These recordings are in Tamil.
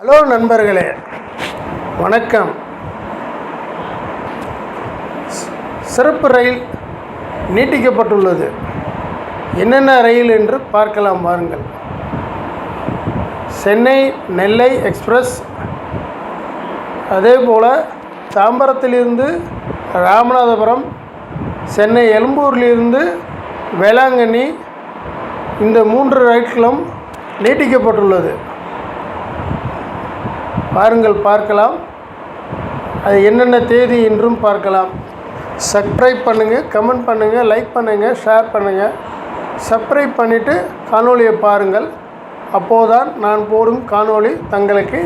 ஹலோ நண்பர்களே வணக்கம். சிறப்பு ரயில் நீட்டிக்கப்பட்டுள்ளது. என்னென்ன ரயில் என்று பார்க்கலாம் வாருங்கள். சென்னை நெல்லை எக்ஸ்பிரஸ் அதே போல் தாம்பரத்திலிருந்து ராமநாதபுரம் சென்னை எழும்பூரிலிருந்து வேளாங்கண்ணி இந்த மூன்று ரயில்களும் நீட்டிக்கப்பட்டுள்ளது. பாருங்கள் பார்க்கலாம். அது என்னென்ன தேதி என்றும் பார்க்கலாம். சப்ஸ்கிரைப் பண்ணுங்கள் கமெண்ட் பண்ணுங்கள் லைக் பண்ணுங்கள் ஷேர் பண்ணுங்கள் சப்ஸ்கிரைப் பண்ணிவிட்டு காணொலியை பாருங்கள். அப்போதுதான் நான் போடும் காணொளி தங்களுக்கு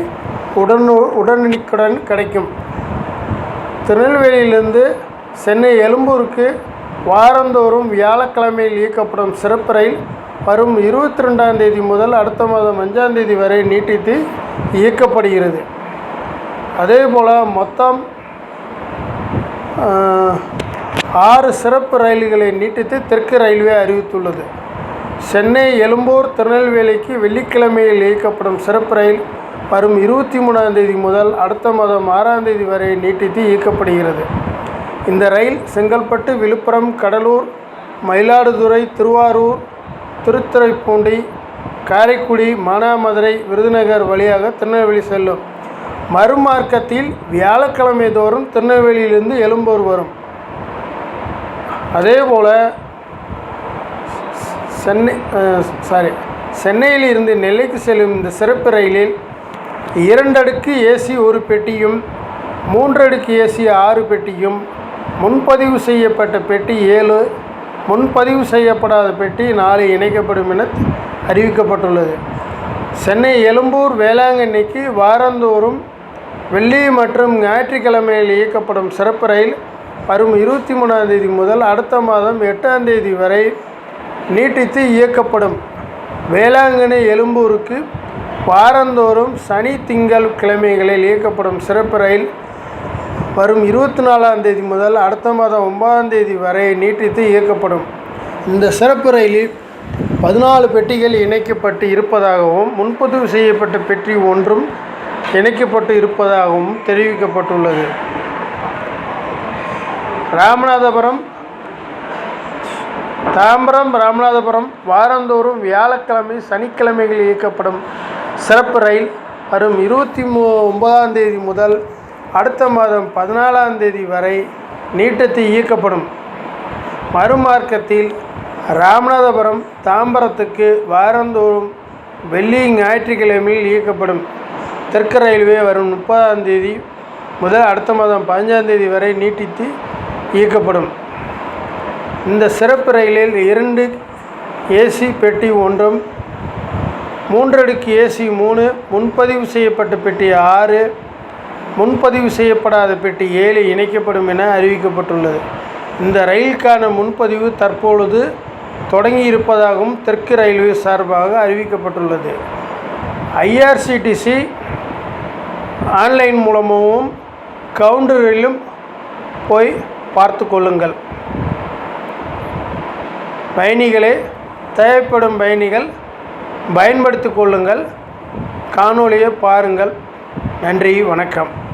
உடனு உடனுக்குடன் கிடைக்கும். திருநெல்வேலியிலிருந்து சென்னை எழும்பூருக்கு வாரந்தோறும் வியாழக்கிழமையில் இயக்கப்படும் சிறப்பு ரயில் வரும் இருபத்தி ரெண்டாம் தேதி முதல் அடுத்த மாதம் அஞ்சாம் தேதி வரை நீட்டித்து இயக்கப்படுகிறது. அதேபோல் மொத்தம் ஆறு சிறப்பு ரயில்களை நீட்டித்து தெற்கு ரயில்வே அறிவித்துள்ளது. சென்னை எழும்பூர் திருநெல்வேலிக்கு வெள்ளிக்கிழமையில் இயக்கப்படும் சிறப்பு ரயில் வரும் இருபத்தி மூணாம் தேதி முதல் அடுத்த மாதம் ஆறாம் தேதி வரை நீட்டித்து இயக்கப்படுகிறது. இந்த ரயில் செங்கல்பட்டு விழுப்புரம் கடலூர் மயிலாடுதுறை திருவாரூர் திருத்துறைப்பூண்டி காரைக்குடி மானாமதுரை விருதுநகர் வழியாக திருநெல்வேலி செல்லும். மறுமார்க்கத்தில் வியாழக்கிழமை தோறும் திருநெல்வேலியிலிருந்து எழும்பூர் வரும். அதேபோல் சென்னை சாரி சென்னையில் இருந்து நெல்லைக்கு செல்லும் இந்த சிறப்பு ரயிலில் இரண்டடுக்கு ஏசி ஒரு பெட்டியும் மூன்றடுக்கு ஏசி ஆறு பெட்டியும் முன்பதிவு செய்யப்பட்ட பெட்டி ஏழு முன்பதிவு செய்யப்படாத பெட்டி நாலு இணைக்கப்படும் என அறிவிக்கப்பட்டுள்ளது. சென்னை எழும்பூர் வேளாங்கண்ணிக்கு வாரந்தோறும் வெள்ளி மற்றும் ஞாயிற்றுக்கிழமையில் இயக்கப்படும் சிறப்பு ரயில் வரும் இருபத்தி மூணாம் தேதி முதல் அடுத்த மாதம் எட்டாம் தேதி வரை நீட்டித்து இயக்கப்படும். வேளாங்கண்ணி எழும்பூருக்கு வாரந்தோறும் சனி திங்கள் கிழமைகளில் இயக்கப்படும் சிறப்பு ரயில் வரும் இருபத்தி நாலாம் தேதி முதல் அடுத்த மாதம் ஒன்பதாம் தேதி வரை நீட்டித்து இயக்கப்படும். இந்த சிறப்பு ரயிலில் பதினாலு பெட்டிகள் இணைக்கப்பட்டு இருப்பதாகவும் முன்பதிவு செய்யப்பட்ட பெட்டி ஒன்றும் இணைக்கப்பட்டு இருப்பதாகவும் தெரிவிக்கப்பட்டுள்ளது. ராமநாதபுரம் தாம்பரம் ராமநாதபுரம் வாரந்தோறும் வியாழக்கிழமை சனிக்கிழமைகளில் இயக்கப்படும் சிறப்பு ரயில் வரும் இருபத்தி மூ ஒன்பதாம் தேதி முதல் அடுத்த மாதம் பதினாலாம் தேதி வரை நீட்டித்து இயக்கப்படும். மறுமார்க்கத்தில் ராமநாதபுரம் தாம்பரத்துக்கு வாரந்தோறும் வெள்ளி ஞாயிற்றுக்கிழமையில் இயக்கப்படும். தெற்கு ரயில்வே வரும் முப்பதாம் தேதி முதல் அடுத்த மாதம் பதினஞ்சாம் தேதி வரை நீட்டித்து இயக்கப்படும். இந்த சிறப்பு ரயிலில் இரண்டு ஏசி பெட்டி ஒன்றும் மூன்றடுக்கு ஏசி மூணு முன்பதிவு செய்யப்பட்ட பெட்டி ஆறு முன்பதிவு செய்யப்படாத பெட்டி ஏழு இணைக்கப்படும் என அறிவிக்கப்பட்டுள்ளது. இந்த ரயிலுக்கான முன்பதிவு தற்பொழுது தொடங்கி இருப்பதாகவும் தெற்கு ரயில்வே சார்பாக அறிவிக்கப்பட்டுள்ளது. ஐஆர்சிடிசி ஆன்லைன் மூலமாகவும் கவுண்டரிலும் போய் பார்த்து கொள்ளுங்கள். பயணிகளே தேவைப்படும் பயணிகள் பயன்படுத்திக் கொள்ளுங்கள். காணொலியை பாருங்கள். நன்றி வணக்கம்.